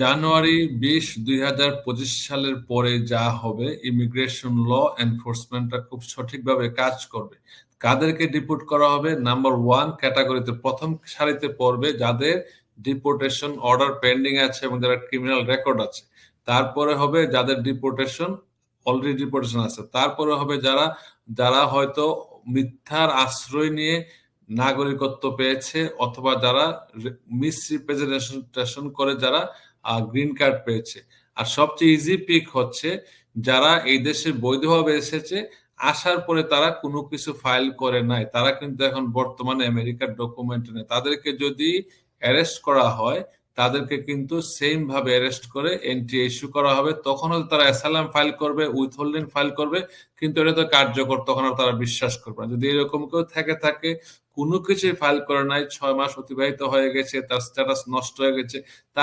জানুয়ারি বিশ, দুই হাজার পঁচিশ সালের পরে যা হবে ইমিগ্রেশন ল এনফোর্সমেন্টটা খুব সঠিকভাবে কাজ করবে। কাদেরকে ডিপোর্ট করা হবে? নাম্বার ওয়ান ক্যাটাগরিতে প্রথম সারিতে পড়বে যাদের ডিপোর্টেশন অর্ডার পেন্ডিং আছে এবং যারা ক্রিমিনাল রেকর্ড আছে। তারপরে হবে যাদের ডিপোর্টেশন অলরেডি ডিপোর্টেশন আছে। তারপরে হবে যারা যারা হয়তো মিথ্যার আশ্রয় নিয়ে নাগরিকত্ব পেয়েছে অথবা যারা মিসরিপ্রেজেন্টেশন করে যারা গ্রিন কার্ড পেয়েছে। আর সবচেয়ে ইজি পিক হচ্ছে যারা এই দেশে বৈধভাবে এসেছে, আসার পরে তারা কোনো কিছু ফাইল করে নাই। তারা কিন্তু এখন বর্তমানে আমেরিকার ডকুমেন্ট নেই। তাদেরকে যদি অ্যারেস্ট করা হয়, তাদেরকে কিন্তু সেম ভাবে অ্যারেস্ট করে এন্ট্রি ইস্যু করা হবে। তখন তারা অ্যাসালাম ফাইল করবে উইথহোল্ডিং ফাইল করবে, কিন্তু এটা তো কার্যকর, তখন আর তারা বিশ্বাস করবে না। যদি এরকম কেউ থেকে থাকে কোনো কিছুই ফাইল করে নাই, ছয় মাস অতিবাহিত হয়ে গেছে, তার স্ট্যাটাস নষ্ট হয়ে গেছে। তার